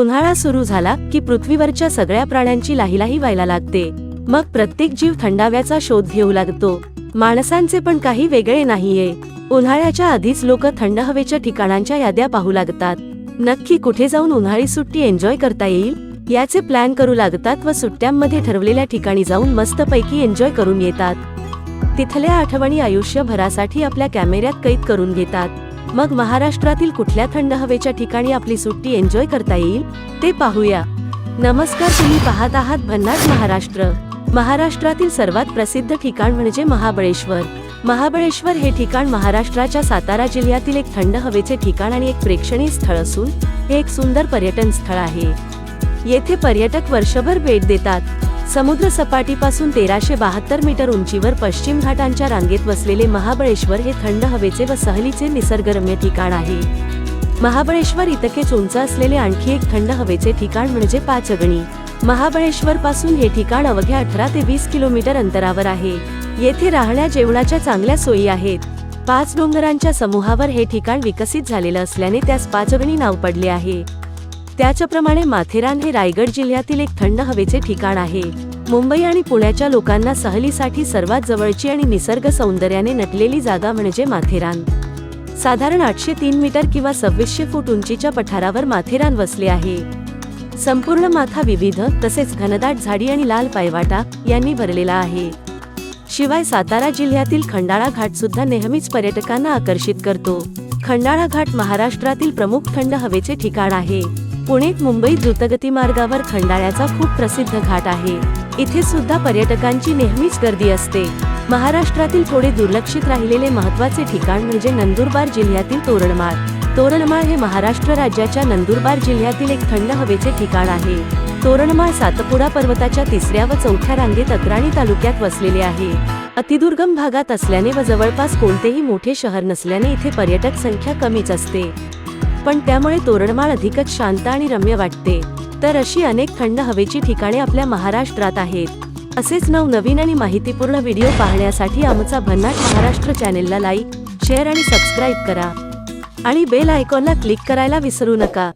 उन्हाळा सुरू झाला की पृथ्वीवरच्या सगळ्या प्राण्यांची लाहीलाही व्हायला लागते. मग प्रत्येक जीव थंडाव्याचा शोध घेऊ लागतो. माणसांचे पण काही वेगळे नाहीये. उन्हाळ्याच्या आधीच लोक थंड हवेच्या ठिकाणांच्या याद्या पाहू लागतात. नक्की कुठे जाऊन उन्हाळी सुट्टी एन्जॉय करता येईल? याचे प्लॅन करू लागतात व सुट्ट्यांमध्ये ठरवलेल्या ठिकाणी जाऊन मस्तपैकी एन्जॉय करून येतात. तिथल्या आठवणी आयुष्यभरासाठी आपल्या कॅमेऱ्यात कैद करून घेतात. मग महाराष्ट्रातील कुठल्या थंड हवेच्या ठिकाणी आपली सुट्टी एन्जॉय करता येईल ते पाहूया. नमस्कार तुम्ही पाहत आहात भन्नाट महाराष्ट्र. महाराष्ट्रातील सर्वात प्रसिद्ध ठिकाण म्हणजे महाबळेश्वर. महाबळेश्वर हे ठिकाण महाराष्ट्राच्या सातारा जिल्ह्यातील एक थंड हवेचे ठिकाण आणि एक प्रेक्षणीय स्थळ असून हे एक सुंदर पर्यटन स्थळ आहे. येथे पर्यटक वर्षभर भेट देतात. समुद्र सपाटीपासून तेराशे बहात्तर मीटर उंचीवर पश्चिम घाटांच्या रांगेत वसलेले महाबळेश्वर हे थंड हवेचे व सहलीचे निसर्गरम्य ठिकाण आहे. महाबळेश्वर इतकेच उंच असलेले आणखी एक थंड हवेचे ठिकाण म्हणजे पाचगणी. महाबळेश्वर पासून हे ठिकाण अवघ्या अठरा ते वीस किलोमीटर अंतरावर आहे. येथे राहण्या जेवणाच्या चांगल्या सोयी आहेत. पाच डोंगरांच्या समूहावर हे ठिकाण विकसित झालेलं असल्याने त्यास पाचगणी नाव पडले आहे. त्याच्याप्रमाणे माथेरान हे रायगड जिल्ह्यातील एक थंड हवेचे ठिकाण आहे. मुंबई आणि पुण्याच्या लोकांना सहलीसाठी सर्वात जवळची आणि निसर्ग सौंदर्याने नटलेली जागा म्हणजे माथेरान. साधारण आठशे तीन मीटर किंवा सव्वीसशे फूट उंचीच्या पठारावर माथेरान वसले आहे. संपूर्ण माथा विविध तसेच घनदाट झाडी आणि लाल पायवाटा यांनी भरलेला आहे. शिवाय सातारा जिल्ह्यातील खंडाळा घाट सुद्धा नेहमीच पर्यटकांना आकर्षित करतो. खंडाळा घाट महाराष्ट्रातील प्रमुख थंड हवेचे ठिकाण आहे. पुणे मुंबई द्रुतगती मार्गावर खंडाळ्याचा खूप प्रसिद्ध घाट आहे. इथे सुद्धा पर्यटकांची नेहमीच गर्दी असते. महाराष्ट्रातील थोडे दुर्लक्षित राहिलेले महत्त्वाचे ठिकाण म्हणजे नंदुरबार जिल्ह्यातील तोरणमाळ. तोरणमाळ हे महाराष्ट्र राज्याच्या नंदुरबार जिल्ह्यातील एक थंड हवेचे ठिकाण आहे. तोरणमाळ सातपुडा पर्वताच्या तिसऱ्या व चौथ्या रांगेत अक्राणी तालुक्यात वसलेले आहे. अतिदुर्गम भागात असल्याने व जवळपास कोणतेही मोठे शहर नसल्याने इथे पर्यटक संख्या कमीच असते. पण त्यामुळे तोरणमाळ अधिकच शांत आणि रम्य वाटते. तर अशी अनेक थंड हवेची ठिकाणे आपल्या महाराष्ट्रात आहेत. असेच नवनवीन आणि माहितीपूर्ण व्हिडिओ पाहण्यासाठी आमचा भन्नाट महाराष्ट्र चॅनेलला लाईक शेअर आणि सबस्क्राईब करा. आणि बेल आयकॉनला क्लिक करायला विसरू नका.